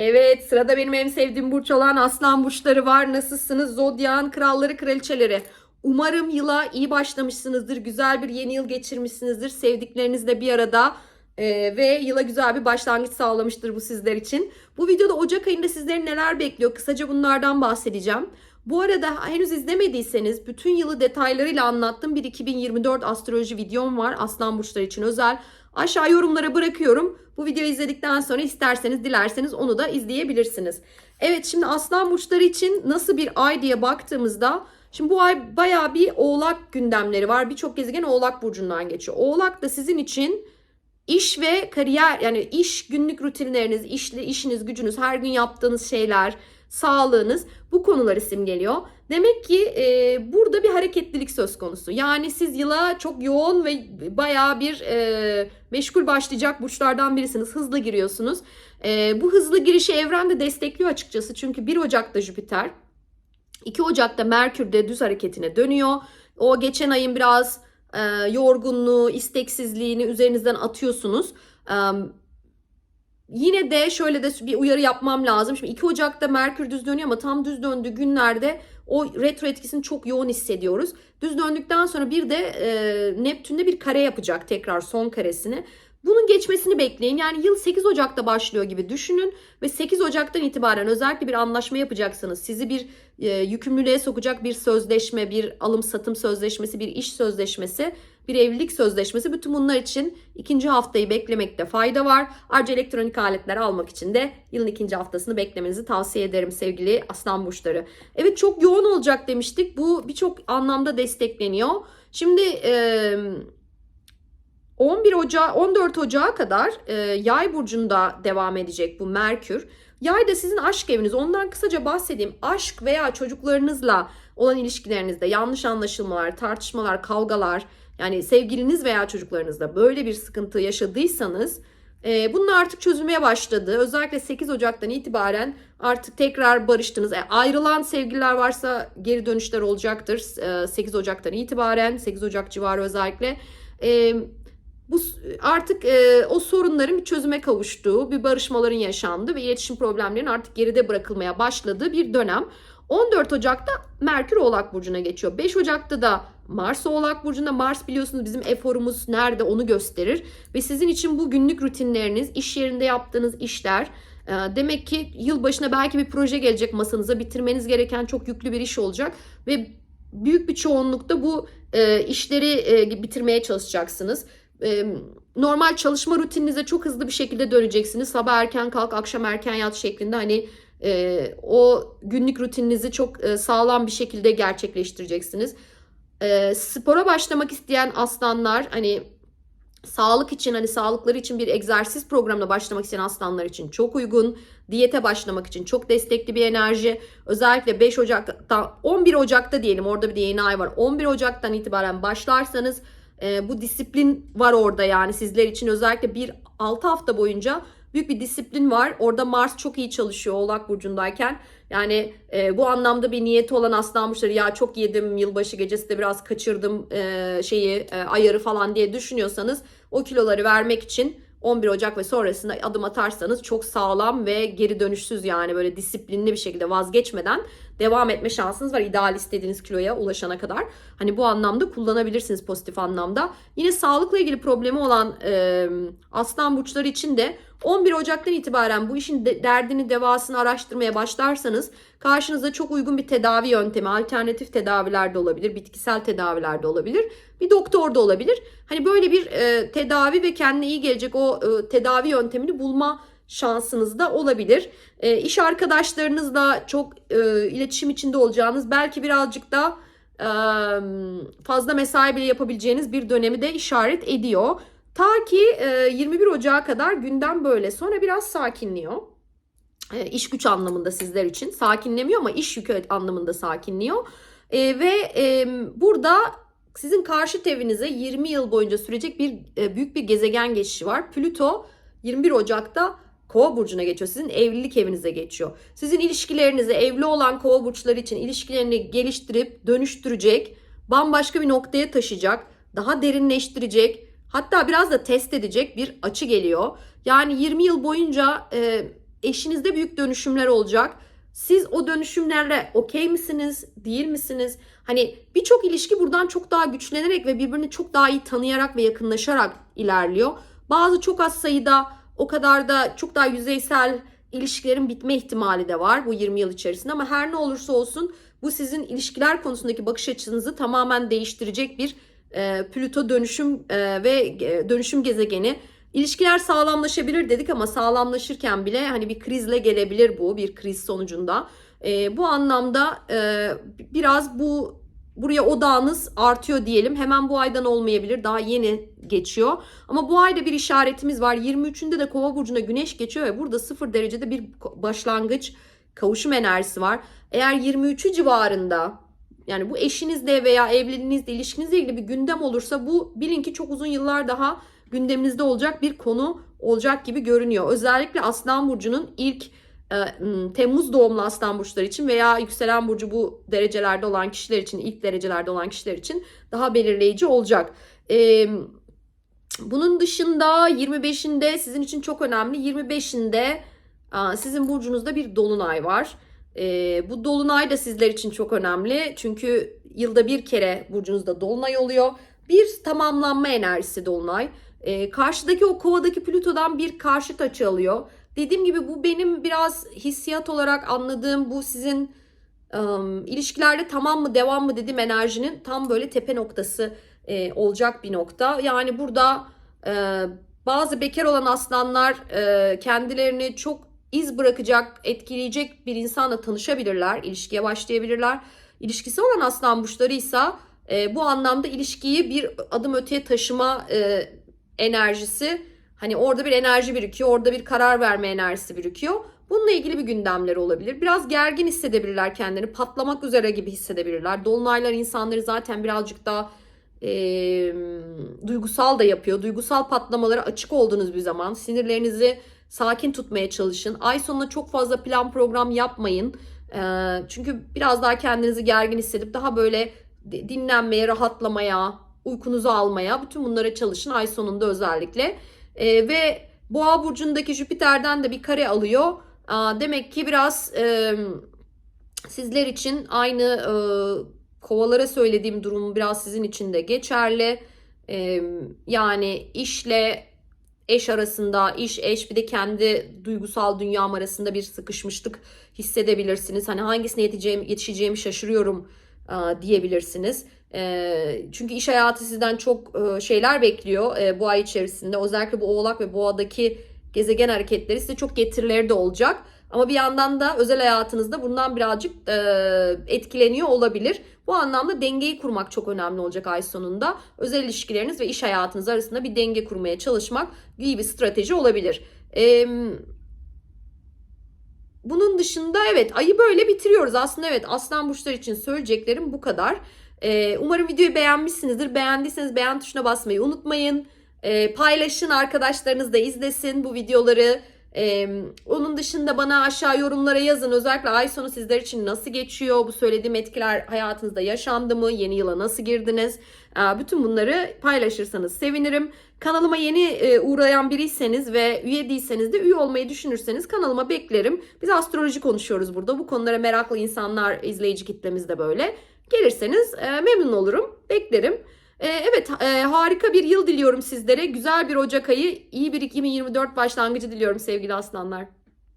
Evet sırada benim en sevdiğim burç olan aslan burçları var. Nasılsınız? Zodyan kralları kraliçeleri. Umarım yıla iyi başlamışsınızdır. Güzel bir yeni yıl geçirmişsinizdir. Sevdiklerinizle bir arada e, ve yıla güzel bir başlangıç sağlamıştır bu sizler için. Bu videoda Ocak ayında sizleri neler bekliyor? Kısaca bunlardan bahsedeceğim. Bu arada henüz izlemediyseniz bütün yılı detaylarıyla anlattığım bir 2024 astroloji videom var. Aslan burçları için özel. Aşağı yorumlara bırakıyorum. Bu videoyu izledikten sonra isterseniz dilerseniz onu da izleyebilirsiniz. Evet şimdi aslan burçları için nasıl bir ay diye baktığımızda şimdi bu ay baya bir oğlak gündemleri var. Birçok gezegen oğlak burcundan geçiyor. Oğlak da sizin için iş ve kariyer yani iş günlük rutinleriniz, işli, işiniz, gücünüz, her gün yaptığınız şeyler, sağlığınız bu konuları simgeliyor. Demek ki e, burada bir hareketlilik söz konusu. Yani siz yıla çok yoğun ve bayağı bir e, meşgul başlayacak burçlardan birisiniz. Hızlı giriyorsunuz. E, bu hızlı girişi evren de destekliyor açıkçası. Çünkü 1 Ocak'ta Jüpiter, 2 Ocak'ta Merkür de düz hareketine dönüyor. O geçen ayın biraz e, yorgunluğu, isteksizliğini üzerinizden atıyorsunuz. E, Yine de şöyle de bir uyarı yapmam lazım. Şimdi 2 Ocak'ta Merkür düz dönüyor ama tam düz döndüğü günlerde o retro etkisini çok yoğun hissediyoruz. Düz döndükten sonra bir de e, Neptün'de bir kare yapacak tekrar son karesini. Bunun geçmesini bekleyin. Yani yıl 8 Ocak'ta başlıyor gibi düşünün ve 8 Ocak'tan itibaren özellikle bir anlaşma yapacaksınız. Sizi bir e, yükümlülüğe sokacak bir sözleşme, bir alım satım sözleşmesi, bir iş sözleşmesi, bir evlilik sözleşmesi. Bütün bunlar için ikinci haftayı beklemekte fayda var. Ayrıca elektronik aletler almak için de yılın ikinci haftasını beklemenizi tavsiye ederim sevgili aslan burçları. Evet çok yoğun olacak demiştik. Bu birçok anlamda destekleniyor. Şimdi... E, 11 Ocağı 14 Ocağı kadar e, Yay burcunda devam edecek bu Merkür. Yay da sizin aşk eviniz. Ondan kısaca bahsedeyim. Aşk veya çocuklarınızla olan ilişkilerinizde yanlış anlaşılmalar, tartışmalar, kavgalar yani sevgiliniz veya çocuklarınızla böyle bir sıkıntı yaşadıysanız e, bunun artık çözülmeye başladı. Özellikle 8 Ocak'tan itibaren artık tekrar barıştınız. E, ayrılan sevgililer varsa geri dönüşler olacaktır. E, 8 Ocak'tan itibaren 8 Ocak civarı özellikle. E, bu artık e, o sorunların bir çözüme kavuştuğu, bir barışmaların yaşandığı ve iletişim problemlerinin artık geride bırakılmaya başladığı bir dönem. 14 Ocak'ta Merkür Oğlak Burcu'na geçiyor. 5 Ocak'ta da Mars Oğlak Burcu'nda. Mars biliyorsunuz bizim eforumuz nerede onu gösterir. Ve sizin için bu günlük rutinleriniz, iş yerinde yaptığınız işler, e, demek ki yıl başına belki bir proje gelecek masanıza. Bitirmeniz gereken çok yüklü bir iş olacak. Ve büyük bir çoğunlukta bu e, işleri e, bitirmeye çalışacaksınız normal çalışma rutininize çok hızlı bir şekilde döneceksiniz. Sabah erken kalk, akşam erken yat şeklinde hani e, o günlük rutininizi çok e, sağlam bir şekilde gerçekleştireceksiniz. E, spora başlamak isteyen aslanlar hani sağlık için hani sağlıkları için bir egzersiz programına başlamak isteyen aslanlar için çok uygun. Diyete başlamak için çok destekli bir enerji. Özellikle 5 Ocak'ta 11 Ocak'ta diyelim orada bir de yeni ay var. 11 Ocak'tan itibaren başlarsanız e, bu disiplin var orada yani sizler için özellikle bir 6 hafta boyunca büyük bir disiplin var. Orada Mars çok iyi çalışıyor Oğlak Burcu'ndayken. Yani e, bu anlamda bir niyeti olan aslan burçları ya çok yedim yılbaşı gecesi de biraz kaçırdım e, şeyi e, ayarı falan diye düşünüyorsanız o kiloları vermek için 11 Ocak ve sonrasında adım atarsanız çok sağlam ve geri dönüşsüz yani böyle disiplinli bir şekilde vazgeçmeden devam etme şansınız var ideal istediğiniz kiloya ulaşana kadar. Hani bu anlamda kullanabilirsiniz pozitif anlamda. Yine sağlıkla ilgili problemi olan e, aslan burçları için de 11 Ocak'tan itibaren bu işin de, derdini devasını araştırmaya başlarsanız karşınıza çok uygun bir tedavi yöntemi, alternatif tedaviler de olabilir, bitkisel tedaviler de olabilir, bir doktor da olabilir. Hani böyle bir e, tedavi ve kendine iyi gelecek o e, tedavi yöntemini bulma şansınız da olabilir. E, iş arkadaşlarınızla çok e, iletişim içinde olacağınız, belki birazcık da e, fazla mesai bile yapabileceğiniz bir dönemi de işaret ediyor. Ta ki e, 21 Ocağı kadar gündem böyle. Sonra biraz sakinliyor. E, iş güç anlamında sizler için. Sakinlemiyor ama iş yükü anlamında sakinliyor. E, ve e, burada sizin karşı evinize 20 yıl boyunca sürecek bir e, büyük bir gezegen geçişi var. Plüto 21 Ocak'ta Kova burcuna geçiyor. Sizin evlilik evinize geçiyor. Sizin ilişkilerinizi evli olan kova burçları için ilişkilerini geliştirip dönüştürecek, bambaşka bir noktaya taşıyacak, daha derinleştirecek, hatta biraz da test edecek bir açı geliyor. Yani 20 yıl boyunca e, eşinizde büyük dönüşümler olacak. Siz o dönüşümlerle okey misiniz, değil misiniz? Hani birçok ilişki buradan çok daha güçlenerek ve birbirini çok daha iyi tanıyarak ve yakınlaşarak ilerliyor. Bazı çok az sayıda o kadar da çok daha yüzeysel ilişkilerin bitme ihtimali de var bu 20 yıl içerisinde ama her ne olursa olsun bu sizin ilişkiler konusundaki bakış açınızı tamamen değiştirecek bir e, Plüto dönüşüm e, ve e, dönüşüm gezegeni. İlişkiler sağlamlaşabilir dedik ama sağlamlaşırken bile hani bir krizle gelebilir bu bir kriz sonucunda. E, bu anlamda e, biraz bu buraya odağınız artıyor diyelim. Hemen bu aydan olmayabilir. Daha yeni geçiyor. Ama bu ayda bir işaretimiz var. 23'ünde de Kova burcuna Güneş geçiyor ve burada 0 derecede bir başlangıç kavuşum enerjisi var. Eğer 23'ü civarında yani bu eşinizle veya evliliğinizle ilişkinizle ilgili bir gündem olursa bu bilin ki çok uzun yıllar daha gündeminizde olacak bir konu olacak gibi görünüyor. Özellikle Aslan Burcu'nun ilk Temmuz doğumlu Aslan Burçları için veya yükselen burcu bu derecelerde olan kişiler için, ilk derecelerde olan kişiler için daha belirleyici olacak. E, bunun dışında 25'inde sizin için çok önemli. 25'inde a, sizin burcunuzda bir dolunay var. E, bu dolunay da sizler için çok önemli. Çünkü yılda bir kere burcunuzda dolunay oluyor. Bir tamamlanma enerjisi dolunay. E, karşıdaki o kovadaki Plüto'dan bir karşıt açı alıyor. Dediğim gibi bu benim biraz hissiyat olarak anladığım bu sizin ım, ilişkilerde tamam mı devam mı dediğim enerjinin tam böyle tepe noktası e, olacak bir nokta. Yani burada e, bazı bekar olan aslanlar e, kendilerini çok iz bırakacak, etkileyecek bir insanla tanışabilirler, ilişkiye başlayabilirler. İlişkisi olan aslan burçları ise e, bu anlamda ilişkiyi bir adım öteye taşıma e, enerjisi hani orada bir enerji birikiyor, orada bir karar verme enerjisi birikiyor. Bununla ilgili bir gündemleri olabilir. Biraz gergin hissedebilirler kendini, patlamak üzere gibi hissedebilirler. Dolunaylar insanları zaten birazcık daha e, duygusal da yapıyor. Duygusal patlamalara açık olduğunuz bir zaman sinirlerinizi sakin tutmaya çalışın. Ay sonuna çok fazla plan program yapmayın. E, çünkü biraz daha kendinizi gergin hissedip daha böyle dinlenmeye, rahatlamaya, uykunuzu almaya, bütün bunlara çalışın ay sonunda özellikle. E, ve Boğa burcundaki Jüpiter'den de bir kare alıyor. Aa, demek ki biraz e, sizler için aynı e, kovalara söylediğim durum biraz sizin için de geçerli. E, yani işle eş arasında, iş eş bir de kendi duygusal dünyam arasında bir sıkışmışlık hissedebilirsiniz. Hani hangisine yeteceğim, yetişeceğimi şaşırıyorum diyebilirsiniz. Çünkü iş hayatı sizden çok şeyler bekliyor bu ay içerisinde. Özellikle bu oğlak ve boğadaki gezegen hareketleri size çok getirileri de olacak. Ama bir yandan da özel hayatınızda bundan birazcık etkileniyor olabilir. Bu anlamda dengeyi kurmak çok önemli olacak ay sonunda. Özel ilişkileriniz ve iş hayatınız arasında bir denge kurmaya çalışmak iyi bir strateji olabilir. Bunun dışında evet ayı böyle bitiriyoruz. Aslında evet aslan burçlar için söyleyeceklerim bu kadar. E, umarım videoyu beğenmişsinizdir. Beğendiyseniz beğen tuşuna basmayı unutmayın. E, paylaşın arkadaşlarınız da izlesin bu videoları. Ee, onun dışında bana aşağı yorumlara yazın. Özellikle ay sonu sizler için nasıl geçiyor? Bu söylediğim etkiler hayatınızda yaşandı mı? Yeni yıla nasıl girdiniz? Ee, bütün bunları paylaşırsanız sevinirim. Kanalıma yeni e, uğrayan biriyseniz ve üye değilseniz de üye olmayı düşünürseniz kanalıma beklerim. Biz astroloji konuşuyoruz burada. Bu konulara meraklı insanlar izleyici kitlemiz de böyle. Gelirseniz e, memnun olurum. Beklerim. Ee, evet e, harika bir yıl diliyorum sizlere. Güzel bir Ocak ayı, iyi bir 2024 başlangıcı diliyorum sevgili aslanlar.